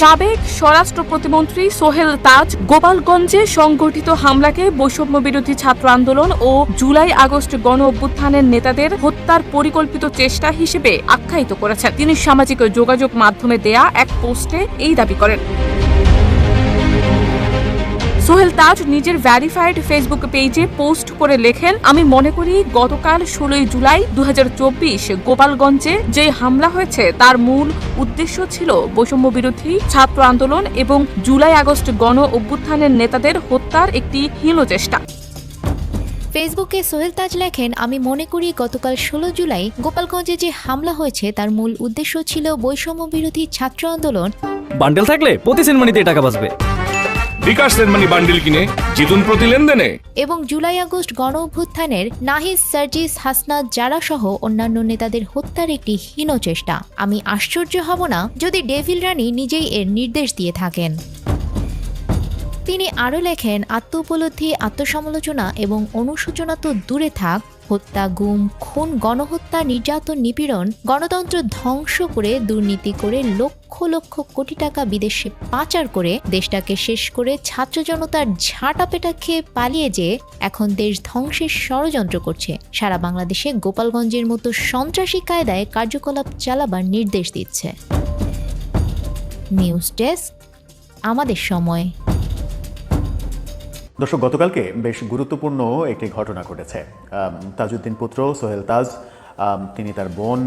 সাবেক স্বরাষ্ট্র প্রতিমন্ত্রী সোহেল তাজ গোপালগঞ্জে সংগঠিত হামলাকে বৈষম্য বিরোধী ছাত্র আন্দোলন ও জুলাই আগস্ট গণ অভ্যুত্থানের নেতাদের হত্যার পরিকল্পিত চেষ্টা হিসেবে আখ্যায়িত করেছেন। তিনি সামাজিক যোগাযোগ মাধ্যমে দেয়া এক পোস্টে এই দাবি করেন। সোহেল তাজ নিজের ভ্যারিফাইড ফেসবুক পেজে পোস্ট করে লেখেন আমি মনে করি গতকাল ষোলোই জুলাই দু হাজার চব্বিশ গোপালগঞ্জে যে হামলা হয়েছে তার মূল উদ্দেশ্য ছিল বৈষম্য বিরোধী ছাত্র আন্দোলন এবং জুলাই আগস্ট গণ অভ্যুত্থানের নেতাদের হত্যার একটি হীন চেষ্টা। ফেসবুকে সোহেল তাজ লেখেন আমি মনে করি গতকাল ষোলো জুলাই গোপালগঞ্জে যে হামলা হয়েছে তার মূল উদ্দেশ্য ছিল বৈষম্য বিরোধী ছাত্র আন্দোলন। বান্ডেল থাকলে প্রতি সেনমানিতে টাকা বাঁচবে। বিকাশ বান্ডিল কিনে জিতুন প্রতি লেনদেনে। এবং জুলাই আগস্ট গণ অভ্যুত্থানের নাহিদ, সার্জিস জারা সহ অন্যান্য নেতাদের হত্যার একটি হীন চেষ্টা। আমি আশ্চর্য হব না যদি ডেভিল রানী নিজেই এর নির্দেশ দিয়ে থাকেন। তিনি আরও লেখেন আত্ম উপলব্ধি আত্মসমালোচনা এবং অনুশোচনা তো দূরে থাক হত্যা, গুম, খুন, গণহত্যা, নির্যাতন, নিপীড়ন, গণতন্ত্র ধ্বংস করে দুর্নীতি করে লক্ষ লক্ষ কোটি টাকা বিদেশে পাচার করে দেশটাকে শেষ করে ছাত্র জনতার ঝাঁটা পেটা খেয়ে পালিয়ে যে এখন দেশ ধ্বংসের ষড়যন্ত্র করছে। সারা বাংলাদেশে গোপালগঞ্জের মতো সন্ত্রাসী কায়দায় কার্যকলাপ চালাবার নির্দেশ দিচ্ছে। নিউজ ডেস্ক, আমাদের সময়। দর্শক, গতকালকে বেশ গুরুত্বপূর্ণ একটি ঘটনা ঘটেছে। তাজউদ্দিন পুত্র সোহেল তাজ তিনি তার বোন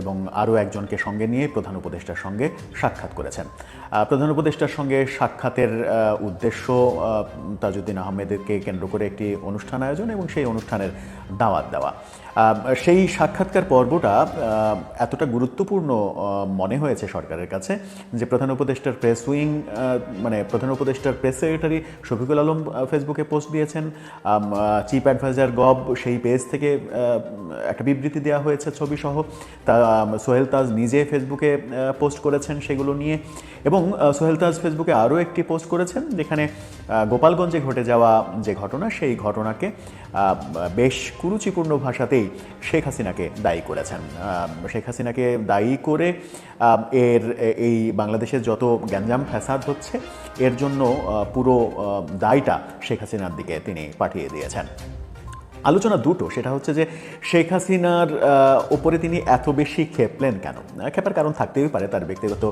এবং আরও একজনকে সঙ্গে নিয়ে প্রধান উপদেষ্টার সঙ্গে সাক্ষাৎ করেছেন। প্রধান উপদেষ্টার সঙ্গে সাক্ষাতের উদ্দেশ্য তাজউদ্দিন আহমেদকে কেন্দ্র করে একটি অনুষ্ঠান আয়োজন এবং সেই অনুষ্ঠানের দাওয়াত দেওয়া। সেই সাক্ষাৎকার পর্বটা এতটা গুরুত্বপূর্ণ মনে হয়েছে সরকারের কাছে যে প্রধান উপদেষ্টার প্রেস উইং মানে প্রধান উপদেষ্টার প্রেস সেক্রেটারি শফিকুল আলম ফেসবুকে পোস্ট দিয়েছেন। চিফ অ্যাডভাইজার গব সেই পেজ থেকে একটা বিবৃতি দেওয়া হয়েছে ছবি সহ তা সোহেল তাজ নিজে ফেসবুকে পোস্ট করেছেন সেগুলো নিয়ে। এবং সোহেল তাজ ফেসবুকে আরও একটি পোস্ট করেছেন, যেখানে গোপালগঞ্জে ঘটে যাওয়া যে ঘটনা, সেই ঘটনাকে বেশ কুরুচিপূর্ণ ভাষাতেই শেখ হাসিনাকে দায়ী করেছেন। শেখ হাসিনাকে দায়ী করে এর এই বাংলাদেশের যত গ্যাঞ্জাম ফ্যাসাদ হচ্ছে, এর জন্য পুরো দায়টা শেখ হাসিনার দিকে তিনি পাঠিয়ে দিয়েছেন। আলোচনা দুটো, সেটা হচ্ছে যে শেখ হাসিনার ওপরে তিনি এত বেশি ক্ষেপলেন কেন? ক্ষেপার কারণ থাকতেই পারে তার ব্যক্তিগত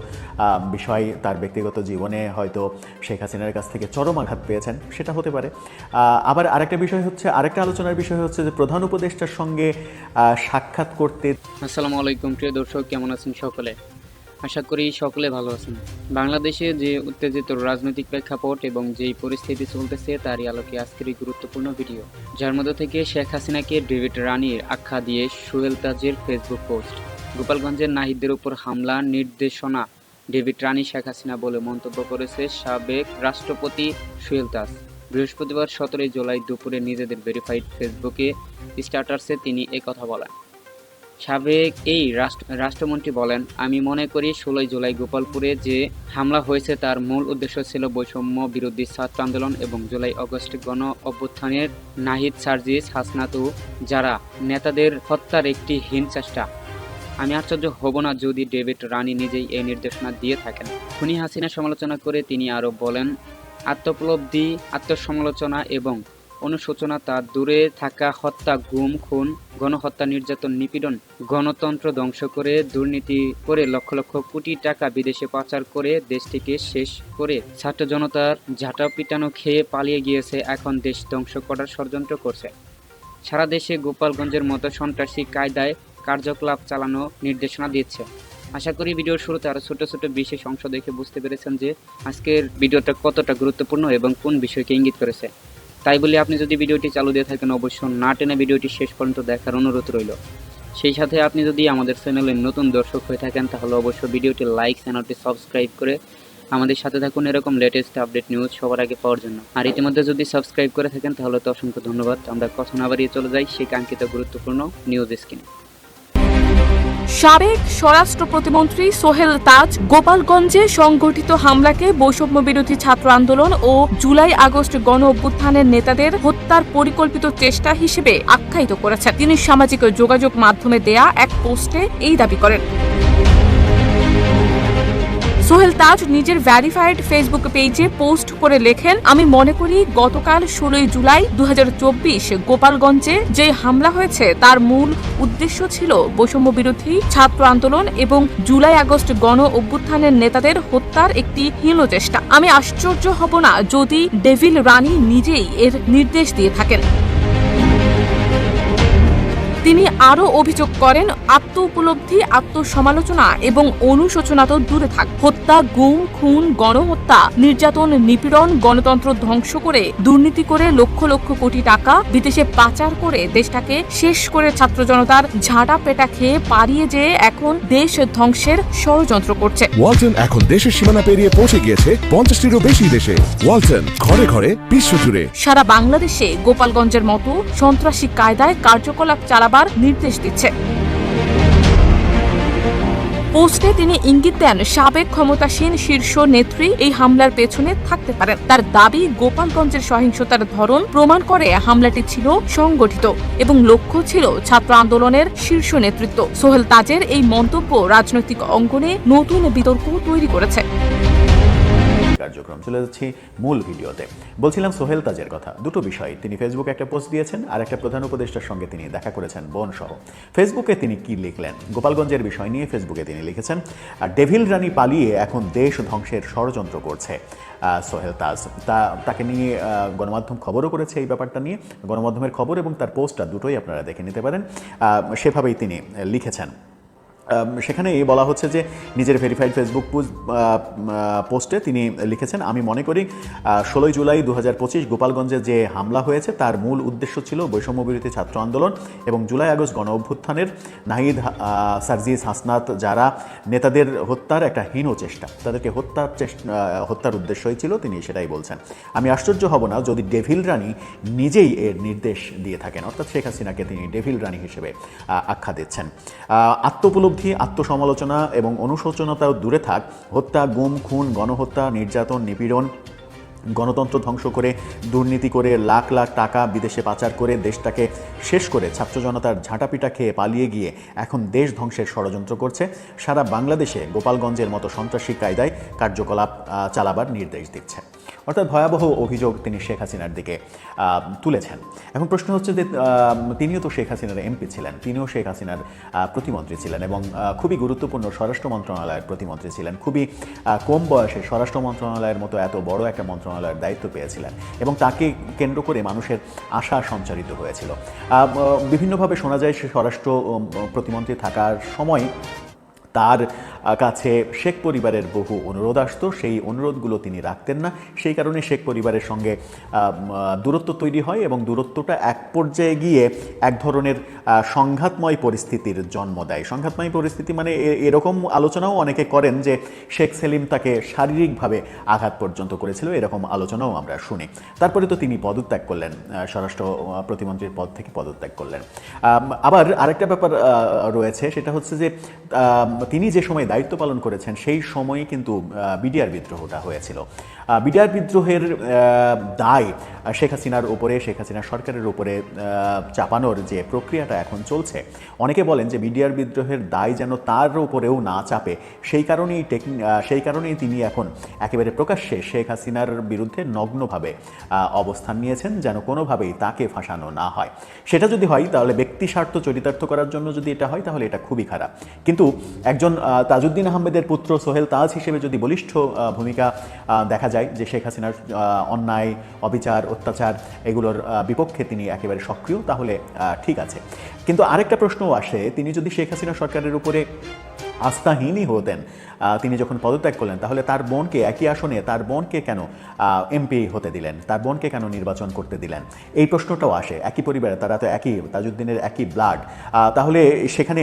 বিষয়, তার ব্যক্তিগত জীবনে হয়তো শেখ হাসিনার কাছ থেকে চরম আঘাত পেয়েছেন, সেটা হতে পারে। আবার আরেকটা বিষয় হচ্ছে, আরেকটা আলোচনার বিষয় হচ্ছে যে প্রধান উপদেষ্টার সঙ্গে সাক্ষাৎ করতে আসসালামু আলাইকুম, প্রিয় দর্শক, কেমন আছেন সকলে? আশা করি সকলে ভালো আছেন। বাংলাদেশে যে উত্তেজিত রাজনৈতিক প্রেক্ষাপট এবং যেই পরিস্থিতি চলতেছে, তারই আলোকে আজকের এই গুরুত্বপূর্ণ ভিডিও। যার মধ্যে থেকে শেখ হাসিনাকে ডেভিড রানির আখ্যা দিয়ে সোহেল তাজের ফেসবুক পোস্ট। গোপালগঞ্জের নাহিদদের উপর হামলা, নির্দেশনা ডেভিড রানী শেখ হাসিনা বলে মন্তব্য করেছে সাবেক রাষ্ট্রপতি সোহেল তাজ। বৃহস্পতিবার সতেরোই জুলাই দুপুরে নিজেদের ভেরিফাইড ফেসবুকে স্ট্যাটাসে তিনি কথা বলেন। সাবেক এই রাষ্ট্র, রাষ্ট্রমন্ত্রী বলেন, আমি মনে করি ষোলোই জুলাই গোপালপুরে যে হামলা হয়েছে তার মূল উদ্দেশ্য ছিল বৈষম্য বিরোধী ছাত্র আন্দোলন এবং জুলাই অগস্ট গণ অভ্যুত্থানের নাহিদ সার্জিস হাসনাতু যারা নেতাদের হত্যার একটি হীন চেষ্টা। আমি আশ্চর্য হব না যদি ডেভিড রানী নিজেই এই নির্দেশনা দিয়ে থাকেন। খুনি হাসিনা সমালোচনা করে তিনি আরও বলেন, আত্মপলব্ধি, আত্মসমালোচনা এবং অনুশোচনা তার দূরে থাকা হত্যা, গুম, খুন, গণহত্যা, নির্যাতন, নিপীড়ন, গণতন্ত্র ধ্বংস করে দুর্নীতি করে লক্ষ লক্ষ কোটি টাকা বিদেশে পাচার করে দেশটিকে শেষ করে ছাত্র জনতার ঝাঁটা পিটানো খেয়ে পালিয়ে গিয়েছে। এখন দেশ ধ্বংস করার ষড়যন্ত্র করছে। সারা দেশে গোপালগঞ্জের মতো সন্ত্রাসী কায়দায় কার্যকলাপ চালানো নির্দেশনা দিচ্ছে। আশা করি ভিডিওর শুরুতে আরও ছোট ছোট বিশেষ অংশ দেখে বুঝতে পেরেছেন যে আজকের ভিডিওটা কতটা গুরুত্বপূর্ণ এবং কোন বিষয়কে ইঙ্গিত করেছে। তাই বলে আপনি যদি ভিডিওটি চালু দিয়ে থাকেন অবশ্যই না টেনে ভিডিওটি শেষ পর্যন্ত দেখার অনুরোধ রইল। সেই সাথে আপনি যদি আমাদের চ্যানেলের নতুন দর্শক হয়ে থাকেন, তাহলে অবশ্যই ভিডিওটি লাইক চ্যানেলটি সাবস্ক্রাইব করে আমাদের সাথে থাকুন। এরকম লেটেস্ট আপডেট নিউজ সবার আগে পাওয়ার জন্য। আর ইতিমধ্যে যদি সাবস্ক্রাইব করে থাকেন, তাহলে তো অসংখ্য ধন্যবাদ। আমরা কথা না বাড়িয়ে চলে যাই সেই কাঙ্ক্ষিত গুরুত্বপূর্ণ নিউজ স্ক্রিনে সাবেক স্বরাষ্ট্র প্রতিমন্ত্রী সোহেল তাজ গোপালগঞ্জে সংগঠিত হামলাকে বৈষম্য বিরোধী ছাত্র আন্দোলন ও জুলাই আগস্ট গণ অভ্যুত্থানের নেতাদের হত্যার পরিকল্পিত চেষ্টা হিসেবে আখ্যায়িত করেছেন। তিনি সামাজিক যোগাযোগ মাধ্যমে দেয়া এক পোস্টে এই দাবি করেন। সোহেল তাজ নিজের ভ্যারিফাইড ফেসবুক পেজে পোস্ট করে লেখেন, আমি মনে করি গতকাল ষোলোই জুলাই দু হাজার চব্বিশ গোপালগঞ্জে যে হামলা হয়েছে, তার মূল উদ্দেশ্য ছিল বৈষম্য বিরোধী ছাত্র আন্দোলন এবং জুলাই আগস্ট গণ অভ্যুত্থানের নেতাদের হত্যার একটি হীন চেষ্টা। আমি আশ্চর্য হব না যদি ডেভিল রানী নিজেই এর নির্দেশ দিয়ে থাকেন। তিনি আরও অভিযোগ করেন আত্ম উপলব্ধি আত্মসমালোচনা এবং অনুশোচনা তো দূরে থাক। হত্যা গুম খুন গণহত্যা নির্যাতন নিপীড়ন গণতন্ত্র ধ্বংস করে দুর্নীতি করে লক্ষ লক্ষ কোটি টাকা বিদেশে পাচার করে দেশটাকে শেষ করে ছাত্র জনতার ঝাঁটা পেটা খেয়ে পারিয়ে যেয়ে এখন দেশ ধ্বংসের ষড়যন্ত্র করছে। ওয়ালটন এখন দেশের সীমানা পেরিয়ে পৌঁছে গিয়েছে পঞ্চাশটিরও বেশি দেশে। ওয়ালটন ঘরে ঘরে বিশ্বজুড়ে সারা বাংলাদেশে গোপালগঞ্জের মতো সন্ত্রাসী কায়দায় কার্যকলাপ চালাবার নির্দেশ দিচ্ছে। পোস্টে তিনি ইঙ্গিত দেন, সাবেক ক্ষমতাসীন শীর্ষ নেত্রী এই হামলার পেছনে থাকতে পারেন। তার দাবি, গোপালগঞ্জের সহিংসতার ধরন প্রমাণ করে হামলাটি ছিল সংগঠিত এবং লক্ষ্য ছিল ছাত্র আন্দোলনের শীর্ষ নেতৃত্ব। সোহেল তাজের এই মন্তব্য রাজনৈতিক অঙ্গনে নতুন বিতর্ক তৈরি করেছে। কার্যক্রম। চলে যাচ্ছি মূল ভিডিওতে। বলছিলাম সোহেল তাজের কথা। দুটো বিষয় তিনি ফেসবুকে একটা পোস্ট দিয়েছেন আর একটা প্রধান উপদেষ্টার সঙ্গে তিনি দেখা করেছেন বোন সহ ফেসবুকে তিনি কি লিখলেন? গোপালগঞ্জের বিষয় নিয়ে ফেসবুকে তিনি লিখেছেন, আর ডেভিল রানী পালিয়ে এখন দেশ ধ্বংসের ষড়যন্ত্র করছে। সোহেল তাজ। তা, তাকে নিয়ে গণমাধ্যম খবরও করেছে এই ব্যাপারটা নিয়ে। গণমাধ্যমের খবর এবং তার পোস্টটা দুটোই আপনারা দেখে নিতে পারেন। সেভাবেই তিনি লিখেছেন। সেখানে এই বলা হচ্ছে যে নিজের ভেরিফাইড ফেসবুক পোস্টে তিনি লিখেছেন আমি মনে করি ষোলোই জুলাই দু হাজার পঁচিশ গোপালগঞ্জে যে হামলা হয়েছে তার মূল উদ্দেশ্য ছিল বৈষম্য বিরোধী ছাত্র আন্দোলন এবং জুলাই আগস্ট গণ অভ্যুত্থানের নাহিদ সার্জিস হাসনাত যারা নেতাদের হত্যার একটা হীন চেষ্টা তাদেরকে হত্যার চেষ্টা হত্যার উদ্দেশ্যই ছিল তিনি সেটাই বলছেন। আমি আশ্চর্য হব না যদি ডেভিল রানী নিজেই এর নির্দেশ দিয়ে থাকেন। অর্থাৎ শেখ হাসিনাকে তিনি ডেভিল রানী হিসেবে আখ্যা দিচ্ছেন। আহ, আত্মোপলব্ধি আত্মসমালোচনা এবং অনুশোচনতাও দূরে থাক। হত্যা, গুম, খুন, গণহত্যা, নির্যাতন, নিপীড়ন, গণতন্ত্র ধ্বংস করে, দুর্নীতি করে, লাখ লাখ টাকা বিদেশে পাচার করে দেশটাকে শেষ করে ছাত্র জনতার ঝাঁটাপিটা খেয়ে পালিয়ে গিয়ে এখন দেশ ধ্বংসের ষড়যন্ত্র করছে। সারা বাংলাদেশে গোপালগঞ্জের মতো সন্ত্রাসী কায়দায় কার্যকলাপ চালাবার নির্দেশ দিচ্ছে। অর্থাৎ ভয়াবহ অভিযোগ তিনি শেখ হাসিনার দিকে তুলেছেন। এখন প্রশ্ন হচ্ছে যে তিনিও তো শেখ হাসিনার এমপি ছিলেন, তিনিও শেখ হাসিনার প্রতিমন্ত্রী ছিলেন এবং খুবই গুরুত্বপূর্ণ স্বরাষ্ট্র মন্ত্রণালয়ের প্রতিমন্ত্রী ছিলেন। খুবই কম বয়সে স্বরাষ্ট্র মন্ত্রণালয়ের মতো এত বড় একটা মন্ত্রণালয়ের দায়িত্ব পেয়েছিলেন এবং তাকে কেন্দ্র করে মানুষের আশা সঞ্চারিত হয়েছিল। বিভিন্নভাবে শোনা যায় সে স্বরাষ্ট্র প্রতিমন্ত্রী থাকার সময় তার কাছে শেখ পরিবারের বহু অনুরোধ আসতো। সেই অনুরোধগুলো তিনি রাখতেন না। সেই কারণে শেখ পরিবারের সঙ্গে দূরত্ব তৈরি হয় এবং দূরত্বটা এক পর্যায়ে গিয়ে এক ধরনের সংঘাতময় পরিস্থিতির জন্ম দেয়। সংঘাতময় পরিস্থিতি মানে এরকম আলোচনাও অনেকে করেন যে শেখ সেলিম তাকে শারীরিকভাবে আঘাত পর্যন্ত করেছিল। এরকম আলোচনাও আমরা শুনি। তারপরে তো তিনি পদত্যাগ করলেন স্বরাষ্ট্র প্রতিমন্ত্রীর পদ থেকে পদত্যাগ করলেন। আবার আরেকটা ব্যাপার রয়েছে। সেটা হচ্ছে যে তিনি যে সময় দায়িত্ব পালন করেছেন, সেই সময়ে কিন্তু বিডিআর বিদ্রোহটা হয়েছিল। বিডিআর বিদ্রোহের দায় শেখ হাসিনার উপরে, শেখ হাসিনা সরকারের উপরে চাপানোর যে প্রক্রিয়াটা এখন চলছে, অনেকে বলেন যে বিডিআর বিদ্রোহের দায় যেন তার উপরেও না চাপে। সেই কারণেই টেক সেই কারণেই তিনি এখন একেবারে প্রকাশ্যে শেখ হাসিনার বিরুদ্ধে নগ্নভাবে অবস্থান নিয়েছেন, যেন কোনোভাবেই তাকে ফাঁসানো না হয়। সেটা যদি হয়, তাহলে ব্যক্তি স্বার্থ চরিতার্থ করার জন্য যদি এটা হয়, তাহলে এটা খুবই খারাপ। কিন্তু একজন তাজউদ্দিন আহমেদের পুত্র সোহেল তাজ হিসেবে যদি বলিষ্ঠ ভূমিকা দেখা যায় যে শেখ হাসিনার অন্যায়, অবিচার, অত্যাচার এগুলোর বিপক্ষে তিনি একেবারে সক্রিয়, তাহলে ঠিক আছে। কিন্তু আরেকটা প্রশ্নও আসে, তিনি যদি শেখ হাসিনা সরকারের উপরে আস্থাহীনই হতেন। তিনি যখন পদত্যাগ করলেন, তাহলে তার বোনকে, একই আসনে তার বোনকে কেন এমপি হতে দিলেন? তার বোনকে কেন নির্বাচন করতে দিলেন? এই প্রশ্নটাও আসে। একই পরিবারে তারা তো একই, তাজউদ্দিনের একই ব্লাড তাহলে সেখানে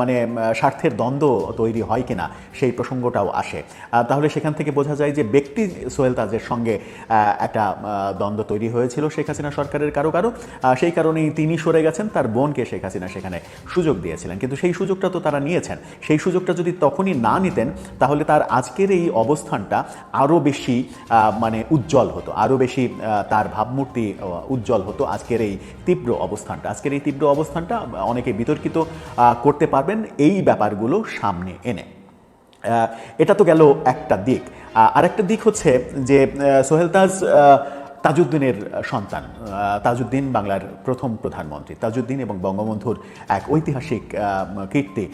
মানে স্বার্থের দ্বন্দ্ব তৈরি হয় কিনা, সেই প্রসঙ্গটাও আসে। তাহলে সেখান থেকে বোঝা যায় যে ব্যক্তি সোহেল তাজের সঙ্গে একটা দ্বন্দ্ব তৈরি হয়েছিল শেখ হাসিনা সরকারের কারও কারও। সেই কারণেই তিনি সরে গেছেন, তার বোনকে শেখ হাসিনা সেখানে সুযোগ দিয়েছিলেন। কিন্তু সেই সুযোগটা তো তারা নিয়েছেন। সেই সুযোগটা যদি তখনই না নিতেন তাহলে তার আজকের এই অবস্থানটা আরও বেশি মানে উজ্জ্বল হতো আরও বেশি তার ভাবমূর্তি উজ্জ্বল হতো আজকের এই তীব্র অবস্থানটা। আজকের এই তীব্র অবস্থানটা অনেকে বিতর্কিত করতে পারবেন এই ব্যাপারগুলো সামনে এনে। এটা তো গেল একটা দিক। আরেকটা দিক হচ্ছে যে আহ, সোহেল তাজ আহ, তাজউদ্দিনের সন্তান তাজউদ্দিন বাংলার প্রথম প্রধানমন্ত্রী। তাজউদ্দিন এবং বঙ্গবন্ধুর এক ঐতিহাসিক কীর্তি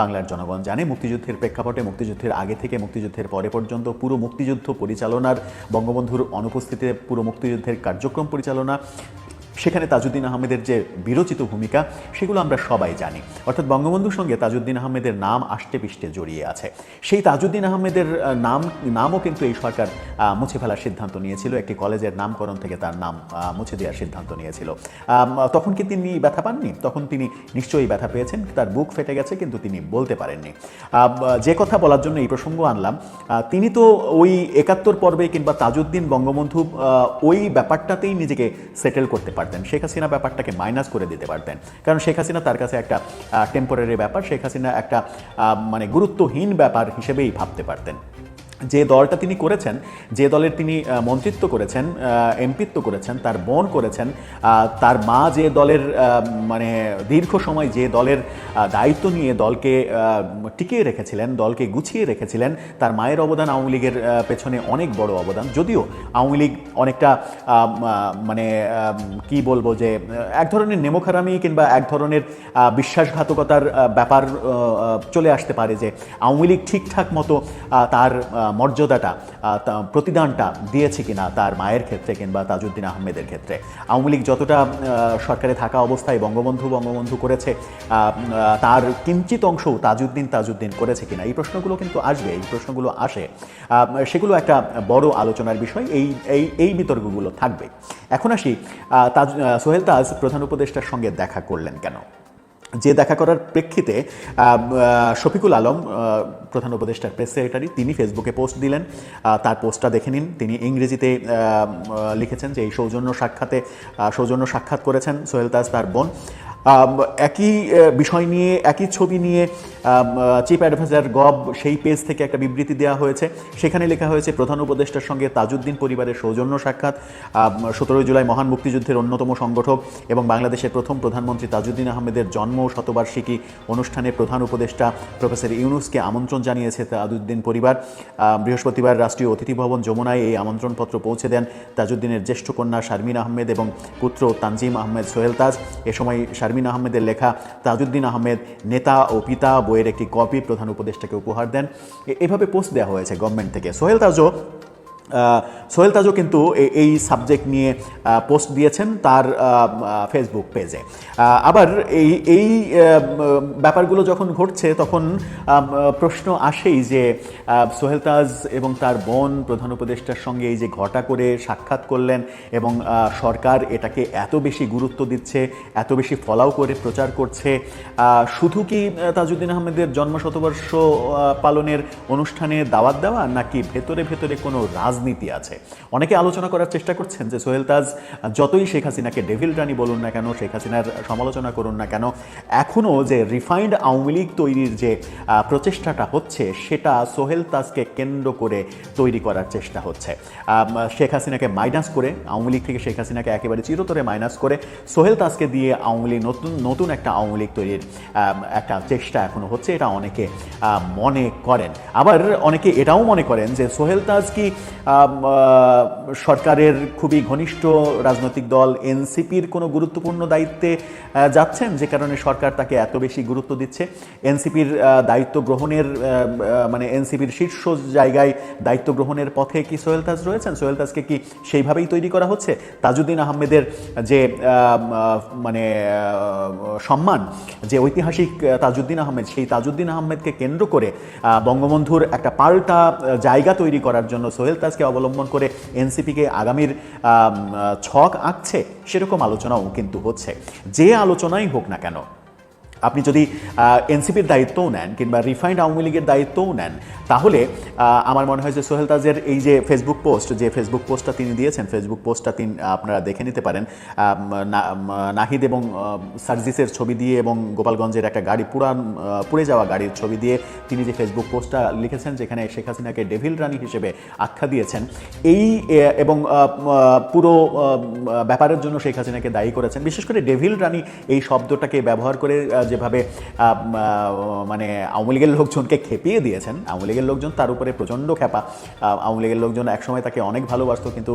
বাংলার জনগণ জানে। মুক্তিযুদ্ধের প্রেক্ষাপটে, মুক্তিযুদ্ধের আগে থেকে, মুক্তিযুদ্ধের পরে পর্যন্ত পুরো মুক্তিযুদ্ধ পরিচালনার, বঙ্গবন্ধুর অনুপস্থিতিতে পুরো মুক্তিযুদ্ধের কার্যক্রম পরিচালনা সেখানে তাজউদ্দিন আহমেদের যে বিরচিত ভূমিকা, সেগুলো আমরা সবাই জানি। অর্থাৎ বঙ্গবন্ধুর সঙ্গে তাজউদ্দিন আহমেদের নাম আষ্টে পিষ্টে জড়িয়ে আছে। সেই তাজউদ্দিন আহমেদের নাম, নামও কিন্তু এই সরকার মুছে ফেলার সিদ্ধান্ত নিয়েছিল। একটি কলেজের নামকরণ থেকে তার নাম মুছে দেওয়ার সিদ্ধান্ত নিয়েছিল। তখন কি তিনি ব্যথা পাননি? তখন তিনি নিশ্চয়ই ব্যথা পেয়েছেন, তার বুক ফেটে গেছে, কিন্তু তিনি বলতে পারেননি। যে কথা বলার জন্য এই প্রসঙ্গ আনলাম তিনি তো ওই একাত্তর পর্বে কিংবা তাজউদ্দিন বঙ্গবন্ধু ওই ব্যাপারটাতেই নিজেকে সেটেল করতে পারতেন। শেখ হাসিনা ব্যাপারটাকে মাইনাস করে দিতে পারতেন। কারণ শেখ হাসিনা তার কাছে একটা টেম্পোরারি ব্যাপার, শেখ হাসিনা একটা মানে গুরুত্বহীন ব্যাপার হিসেবেই ভাবতে পারতেন। যে দলটা তিনি করেছেন, যে দলের তিনি মন্ত্রিত্ব করেছেন এমপিত্ব করেছেন, তার বোন করেছেন তার মা যে দলের মানে দীর্ঘ সময় যে দলের দায়িত্ব নিয়ে দলকে টিকিয়ে রেখেছিলেন, দলকে গুছিয়ে রেখেছিলেন, তার মায়ের অবদান আওয়ামী লীগের পেছনে অনেক বড় অবদান। যদিও আওয়ামী লীগ অনেকটা মানে কি বলব যে এক ধরনের নেমোখারামি কিংবা এক ধরনের বিশ্বাসঘাতকতার ব্যাপার চলে আসতে পারে যে আওয়ামী লীগ ঠিকঠাক মতো তার মর্যাদাটা প্রতিদানটা দিয়েছে কিনা তার মায়ের ক্ষেত্রে কিংবা তাজউদ্দিন আহমেদের ক্ষেত্রে। আওয়ামী লীগ যতটা সরকারে থাকা অবস্থায় বঙ্গবন্ধু বঙ্গবন্ধু করেছে তার কিঞ্চিত অংশও তাজউদ্দিন তাজউদ্দিন করেছে কিনা, এই প্রশ্নগুলো কিন্তু আসবে, এই প্রশ্নগুলো আসে। সেগুলো একটা বড় আলোচনার বিষয়, এই এই এই বিতর্কগুলো থাকবে। এখন আসি তাজ সোহেল তাজ প্রধান উপদেষ্টার সঙ্গে দেখা করলেন কেন? যে দেখা করার প্রেক্ষিতে শফিকুল আলম প্রধান উপদেষ্টার প্রেস সেক্রেটারি তিনি ফেসবুকে পোস্ট দিলেন। তার পোস্টটা দেখে নিন। তিনি ইংরেজিতে লিখেছেন যে এই সৌজন্য সাক্ষাতে সৌজন্য সাক্ষাৎ করেছেন সোহেল তাজ, তার বোন। একই বিষয় নিয়ে, একই ছবি নিয়ে চিফ অ্যাডভাইজার গব সেই পেজ থেকে একটা বিবৃতি দেওয়া হয়েছে। সেখানে লেখা হয়েছে, প্রধান উপদেষ্টার সঙ্গে তাজউদ্দিন পরিবারের সৌজন্য সাক্ষাৎ সতেরোই জুলাই মহান মুক্তিযুদ্ধের অন্যতম সংগঠক এবং বাংলাদেশের প্রথম প্রধানমন্ত্রী তাজউদ্দিন আহমেদের জন্ম শতবার্ষিকী অনুষ্ঠানে প্রধান উপদেষ্টা প্রফেসর ইউনুসকে আমন্ত্রণ জানিয়েছে তাজউদ্দিন পরিবার। বৃহস্পতিবার রাষ্ট্রীয় অতিথি ভবন যমুনায় এই আমন্ত্রণপত্র পৌঁছে দেন তাজউদ্দিনের জ্যেষ্ঠ কন্যা শারমিন আহমেদ এবং পুত্র তানজিম আহমেদ সোহেল তাজ। এ সময় শারমিন আহমেদের লেখা তাজউদ্দিন আহমেদ নেতা ও পিতা বইয়ের একটি কপি প্রধান উপদেষ্টাকে উপহার দেন। এভাবে পোস্ট দেওয়া হয়েছে গভর্নমেন্ট থেকে। সোহেল তাজও সোহেল তাজও কিন্তু এই সাবজেক্ট নিয়ে পোস্ট দিয়েছেন তার ফেসবুক পেজে আবার এই এই ব্যাপারগুলো যখন ঘটছে তখন প্রশ্ন আসেই যে সোহেল তাজ এবং তার বোন প্রধান উপদেষ্টার সঙ্গে এই যে ঘটা করে সাক্ষাৎ করলেন এবং সরকার এটাকে এত বেশি গুরুত্ব দিচ্ছে, এত বেশি ফলাও করে প্রচার করছে শুধু কি তাজউদ্দিন আহমেদের জন্মশতবর্ষ পালনের অনুষ্ঠানে দাওয়াত দেওয়া নাকি ভেতরে ভেতরে কোনো রাজনীতি আছে। অনেকে আলোচনা করার চেষ্টা করছেন যে সোহেল তাজ যতই শেখ হাসিনাকে ডেভিল রানী বলুন না কেন, শেখ হাসিনার সমালোচনা করুন না কেন এখনও যে রিফাইন্ড আওয়ামী লীগ তৈরির যে প্রচেষ্টাটা হচ্ছে, সেটা সোহেল তাজকে কেন্দ্র করে তৈরি করার চেষ্টা হচ্ছে। শেখ হাসিনাকে মাইনাস করে, আওয়ামী লীগ থেকে শেখ হাসিনাকে একেবারে চিরতরে মাইনাস করে, সোহেল তাজকে দিয়ে আওয়ামী লীগ নতুন নতুন একটা আওয়ামী লীগ তৈরির একটা চেষ্টা এখনও হচ্ছে, এটা অনেকে মনে করেন। আবার অনেকে এটাও মনে করেন যে সোহেল তাজ কি সরকারের খুবই ঘনিষ্ঠ রাজনৈতিক দল এনসিপির কোনো গুরুত্বপূর্ণ দায়িত্বে যাচ্ছেন যে কারণে সরকার তাকে এত বেশি গুরুত্ব দিচ্ছে। এনসিপির দায়িত্ব গ্রহণের মানে এনসিপির শীর্ষ জায়গায় দায়িত্ব গ্রহণের পথে কি সোহেল তাজ রয়েছেন? সোহেল তাজকে কি সেইভাবেই তৈরি করা হচ্ছে? তাজউদ্দিন আহমেদের যে মানে সম্মান যে ঐতিহাসিক আহ, তাজউদ্দিন আহমেদ সেই তাজউদ্দিন আহমেদকে কেন্দ্র করে বঙ্গবন্ধুর একটা পাল্টা জায়গা তৈরি করার জন্য সোহেল তাজকে অবলম্বন করে এনসিপিকে আগামীর ছক আঁকছে, সেরকম আলোচনাও কিন্তু হচ্ছে। যে আলোচনাই হোক না কেন আপনি যদি এনসিপির দায়িত্বও নেন কিংবা রিফাইন্ড আওয়ামী লীগের দায়িত্বও নেন, তাহলে আমার মনে হয় যে সোহেল তাজের এই যে ফেসবুক পোস্ট যে ফেসবুক পোস্টটা তিনি দিয়েছেন ফেসবুক পোস্টটা তিনি আপনারা দেখে নিতে পারেন। নাহিদ এবং সার্জিসের ছবি দিয়ে এবং গোপালগঞ্জের একটা গাড়ি, পুরান পুড়ে যাওয়া গাড়ির ছবি দিয়ে তিনি যে ফেসবুক পোস্টটা লিখেছেন, যেখানে শেখ হাসিনাকে ডেভিল রানী হিসেবে আখ্যা দিয়েছেন, এই এবং পুরো ব্যাপারের জন্য শেখ হাসিনাকে দায়ী করেছেন। বিশেষ করে ডেভিল রানী এই শব্দটাকে ব্যবহার করে যেভাবে মানে আওয়ামী লীগের লোকজনকে খেপিয়ে দিয়েছেন আওয়ামী লীগের লোকজন তার উপরে প্রচণ্ড আহ, আওয়ামী লীগের লোকজন একসময় তাকে অনেক ভালোবাসতো কিন্তু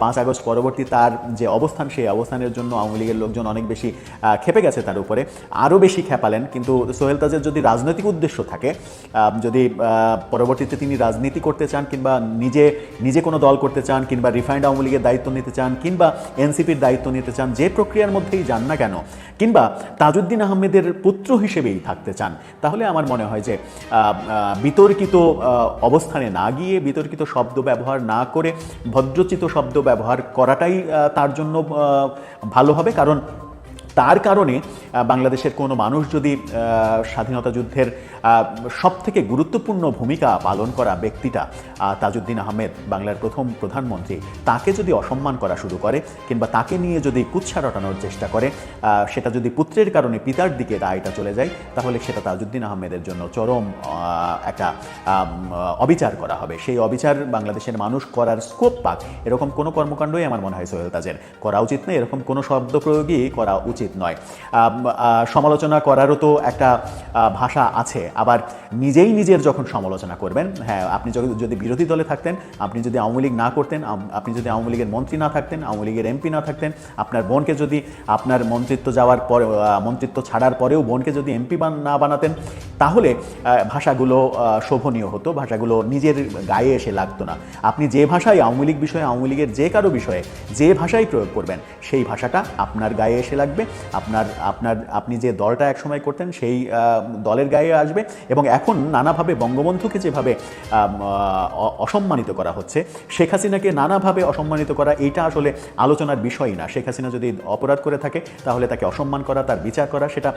পাঁচ আগস্ট পরবর্তী তার যে অবস্থান সেই অবস্থানের জন্য আওয়ামী লীগের লোকজন অনেক বেশি খেপে গেছে তার উপরে আরও বেশি খেপালেন কিন্তু সোহেল তাজের যদি রাজনৈতিক উদ্দেশ্য থাকে যদি পরবর্তীতে তিনি রাজনীতি করতে চান কিংবা নিজে নিজে কোনো দল করতে চান কিংবা রিফাইন্ড আওয়ামী লীগের দায়িত্ব নিতে চান কিংবা এনসিপির দায়িত্ব নিতে চান যে প্রক্রিয়ার মধ্যেই যান না কেন কিংবা তাজউদ্দিন আহমেদের পুত্র হিসেবেই থাকতে চান। তাহলে আমার মনে হয় যে বিতর্কিত অবস্থানে না গিয়ে, বিতর্কিত শব্দ ব্যবহার না করে, ভদ্রচিত শব্দ ব্যবহার করাটাই তার জন্য ভালো হবে। কারণ তার কারণে বাংলাদেশের কোনো মানুষ যদি স্বাধীনতা যুদ্ধের সব থেকে গুরুত্বপূর্ণ ভূমিকা পালন করা ব্যক্তিটা তাজউদ্দিন আহমেদ, বাংলার প্রথম প্রধানমন্ত্রী, তাকে যদি অসম্মান করা শুরু করে, কিংবা তাকে নিয়ে যদি কুৎসা রটানোর চেষ্টা করে সেটা যদি পুত্রের কারণে পিতার দিকে রায়টা চলে যায়, তাহলে সেটা তাজউদ্দিন আহমেদের জন্য চরম একটা অবিচার করা হবে। সেই অবিচার বাংলাদেশের মানুষ করার স্কোপ পাক, এরকম কোনো কর্মকাণ্ডই আমার মনে হয় সোহেল তাজের করা উচিত নয়। এরকম কোনো শব্দ প্রয়োগই করা উচিত নয়। সমালোচনা করারও তো একটা ভাষা আছে। আবার নিজেই নিজের যখন সমালোচনা করবেন হ্যাঁ আপনি যদি বিরোধী দলে থাকতেন, আপনি যদি আওয়ামী লীগ না করতেন আপনি যদি আওয়ামী লীগের মন্ত্রী না থাকতেন, আওয়ামী লীগের এমপি না থাকতেন, আপনার বোনকে যদি আপনার মন্ত্রিত্ব যাওয়ার পরে মন্ত্রিত্ব ছাড়ার পরেও বোনকে যদি এমপি না বানাতেন, তাহলে ভাষাগুলো শোভনীয় হতো, ভাষাগুলো নিজের গায়ে এসে লাগতো না। আপনি যে ভাষায় আওয়ামী লীগ বিষয়ে, আওয়ামী লীগের যে কারও বিষয়ে যে ভাষাই প্রয়োগ করবেন, সেই ভাষাটা আপনার গায়ে এসে লাগবে, আপনার আপনার আপনি যে দলটা একসময় করতেন, সেই দলের গায়ে আসবে এবং এখন নানাভাবে বঙ্গবন্ধুকে যেভাবে অসম্মানিত করা হচ্ছে, শেখ হাসিনাকে নানাভাবে অসম্মানিত করা এটা আসলে আলোচনার বিষয়ই না। শেখ হাসিনা যদি অপরাধ করে থাকে, তাহলে তাকে অসম্মান করা, তার বিচার করা, সেটা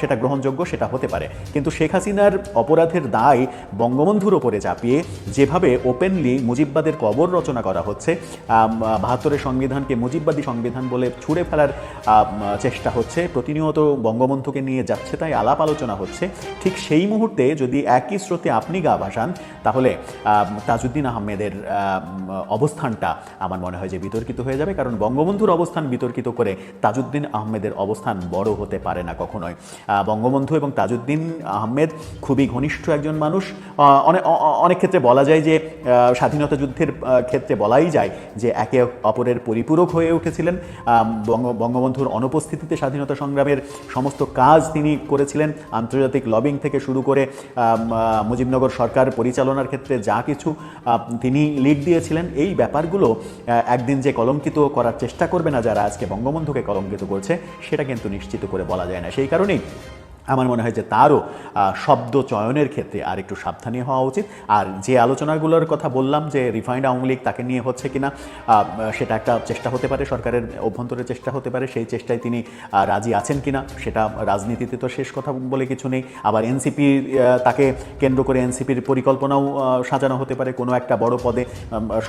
সেটা গ্রহণযোগ্য, সেটা হতে পারে। কিন্তু শেখ হাসিনার অপরাধের দায় বঙ্গবন্ধুর ওপরে চাপিয়ে, যেভাবে ওপেনলি মুজিববাদের কবর রচনা করা হচ্ছে বাহাত্তরের সংবিধানকে মুজিববাদী সংবিধান বলে ছুঁড়ে ফেলার চেষ্টা হচ্ছে, প্রতিনিয়ত বঙ্গবন্ধুকে নিয়ে যাচ্ছে তাই আলাপ আলোচনা হচ্ছে। ঠিক সেই মুহূর্তে যদি একই স্রোতে আপনি গা ভাসান, তাহলে তাজউদ্দিন আহমেদের অবস্থানটা আমার মনে হয় যে বিতর্কিত হয়ে যাবে। কারণ বঙ্গবন্ধুর অবস্থান বিতর্কিত করে তাজউদ্দিন আহমেদের অবস্থান বড় হতে পারে না কখনোই। বঙ্গবন্ধু এবং তাজউদ্দিন আহমেদ খুবই ঘনিষ্ঠ একজন মানুষ। অনেক অনেক ক্ষেত্রে বলা যায় যে স্বাধীনতা যুদ্ধের ক্ষেত্রে বলাই যায় যে, একে অপরের পরিপূরক হয়ে উঠেছিলেন। বঙ্গ- বঙ্গবন্ধুর অনুপস্থিতিতে স্বাধীনতা সংগ্রামের সমস্ত কাজ তিনি করেছিলেন। আন্তর্জাতিক লবিং থেকে শুরু করে মুজিবনগর সরকার পরিচালনার ক্ষেত্রে যা কিছু তিনি লিড দিয়েছিলেন। এই ব্যাপারগুলো একদিন যে কলঙ্কিত করার চেষ্টা করবে না যারা আজকে বঙ্গবন্ধুকে কলঙ্কিত করছে, সেটা কিন্তু নিশ্চিত করে বলা যায় না। সেই কারণেই আমার মনে হয় যে তারও শব্দ চয়নের ক্ষেত্রে আর একটু সাবধানী হওয়া উচিত। আর যে আলোচনাগুলোর কথা বললাম যে রিফাইন্ড আওয়ামী লীগ তাকে নিয়ে হচ্ছে কিনা সেটা একটা চেষ্টা হতে পারে, সরকারের অভ্যন্তরের চেষ্টা হতে পারে, সেই চেষ্টায় তিনি রাজি আছেন কিনা, সেটা রাজনীতিতে তো শেষ কথা বলে কিছু নেই। আবার এনসিপি তাকে কেন্দ্র করে এনসিপির পরিকল্পনাও সাজানো হতে পারে, কোনো একটা বড় পদে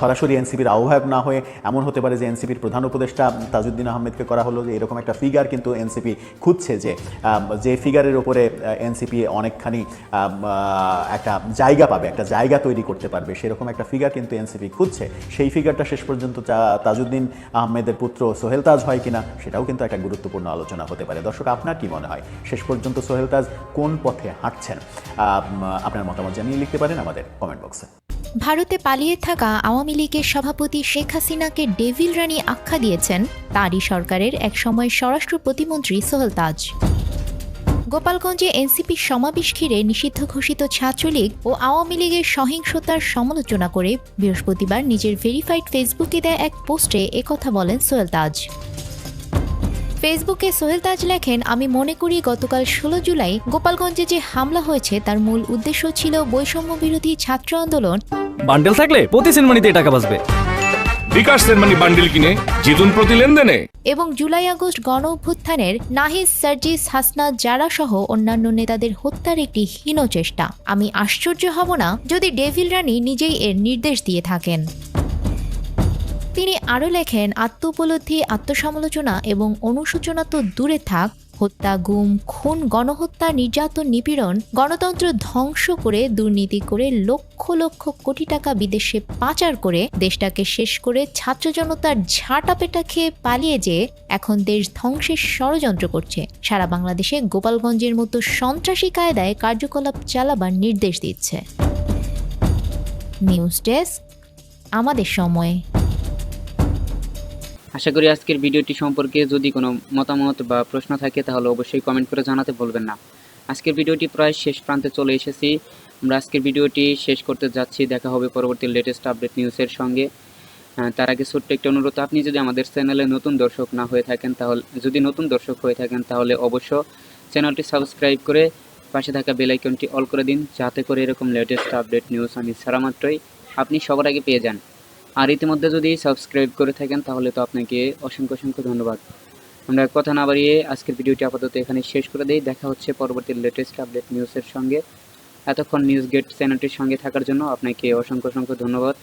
সরাসরি এনসিপির আহ্বায়ক না হয়ে এমন হতে পারে যে এনসিপির প্রধান উপদেষ্টা তাজউদ্দিন আহমেদকে করা হলো, যে এরকম একটা ফিগার কিন্তু এনসিপি খুঁজছে যে যে ফিগারের ওপরে এনসিপি অনেকখানি একটা জায়গা পাবে, একটা জায়গা তৈরি করতে পারবে। সেরকম একটা ফিগার কিন্তু এনসিপি খুঁজছে। সেই ফিগারটা শেষ পর্যন্ত তাজউদ্দিন আহমেদের পুত্র সোহেল তাজ হয় কিনা, সেটাও কিন্তু একটা গুরুত্বপূর্ণ আলোচনা হতে পারে। দর্শক, আপনার কি মনে হয়? শেষ পর্যন্ত সোহেল তাজ কোন পথে হাঁটছেন? আপনার মতামত জানিয়ে লিখতে পারেন আমাদের কমেন্ট বক্সে ভারতে পালিয়ে থাকা আওয়ামী লীগের সভাপতি শেখ হাসিনাকে ডেভিল রানী আখ্যা দিয়েছেন। তারই সরকারের একসময় স্বরাষ্ট্র প্রতিমন্ত্রী সোহেল তাজ। গোপালগঞ্জে এনসিপি সমাবেশ ঘিরে নিষিদ্ধ ঘোষিত ছাত্রলীগ ও আওয়ামী লীগের সহিংসতার সমালোচনা করে বৃহস্পতিবার নিজের ভেরিফাইড ফেসবুকে দেয় এক পোস্টে একথা বলেন সোহেল তাজ। ফেসবুকে সোহেল তাজ লেখেন, আমি মনে করি গতকাল ষোলো জুলাই গোপালগঞ্জে যে হামলা হয়েছে তার মূল উদ্দেশ্য ছিল বৈষম্য বিরোধী ছাত্র আন্দোলন বান্ডেল থাকলে প্রতি সিনেমানিতে টাকা বাঁচবে। বিকাশ সেনমানি বান্ডিল কিনে, জিতুন প্রতি লেনদেনে। এবং জুলাই আগস্ট গণ অভ্যুত্থানের নাহিদ, সার্জিস হাসনাত জারা সহ অন্যান্য নেতাদের হত্যার একটি হীন চেষ্টা। আমি আশ্চর্য হব না যদি ডেভিল রানী নিজেই এর নির্দেশ দিয়ে থাকেন। তিনি আরও লেখেন আত্ম উপলব্ধি আত্মসমালোচনা এবং অনুশোচনা তো দূরে থাক হত্যা, গুম, খুন, গণহত্যা, নির্যাতন, নিপীড়ন গণতন্ত্র ধ্বংস করে দুর্নীতি করে লক্ষ লক্ষ কোটি টাকা বিদেশে পাচার করে দেশটাকে শেষ করে ছাত্র জনতার ঝাঁটা পেটা খেয়ে পালিয়ে যে এখন দেশ ধ্বংসের ষড়যন্ত্র করছে। সারা বাংলাদেশে গোপালগঞ্জের মতো সন্ত্রাসী কায়দায় কার্যকলাপ চালাবার নির্দেশ দিচ্ছে। নিউজ ডেস্ক, আমাদের সময়। আশা করি আজকের ভিডিওটি সম্পর্কে যদি কোনো মতামত বা প্রশ্ন থাকে, তাহলে অবশ্যই কমেন্ট করে জানাতে বলবেন না। আজকের ভিডিওটি প্রায় শেষ প্রান্তে চলে এসেছি। আমরা আজকের ভিডিওটি শেষ করতে যাচ্ছি। দেখা হবে পরবর্তী লেটেস্ট আপডেট নিউজের সঙ্গে। তার আগে ছোট্ট একটি অনুরোধ, আপনি যদি আমাদের চ্যানেলে নতুন দর্শক না হয়ে থাকেন, তাহলে যদি নতুন দর্শক হয়ে থাকেন, তাহলে অবশ্য চ্যানেলটি সাবস্ক্রাইব করে পাশে থাকা বেল আইকনটি অল করে দিন, যাতে করে এরকম লেটেস্ট আপডেট নিউজ আমি ছাড়া মাত্রই আপনি সবার আগে পেয়ে যান। আর ইতিমধ্যে যদি সাবস্ক্রাইব করে থাকেন, তাহলে তো আপনাকে অসংখ্য অসংখ্য ধন্যবাদ। আমরা কথা না বাড়িয়ে আজকের ভিডিওটি আপাতত এখানে শেষ করে দিই। দেখা হচ্ছে পরবর্তী লেটেস্ট আপডেট নিউজের সঙ্গে। এতক্ষণ নিউজ গেট চ্যানেলটির সঙ্গে থাকার জন্য আপনাকে অসংখ্য অসংখ্য ধন্যবাদ।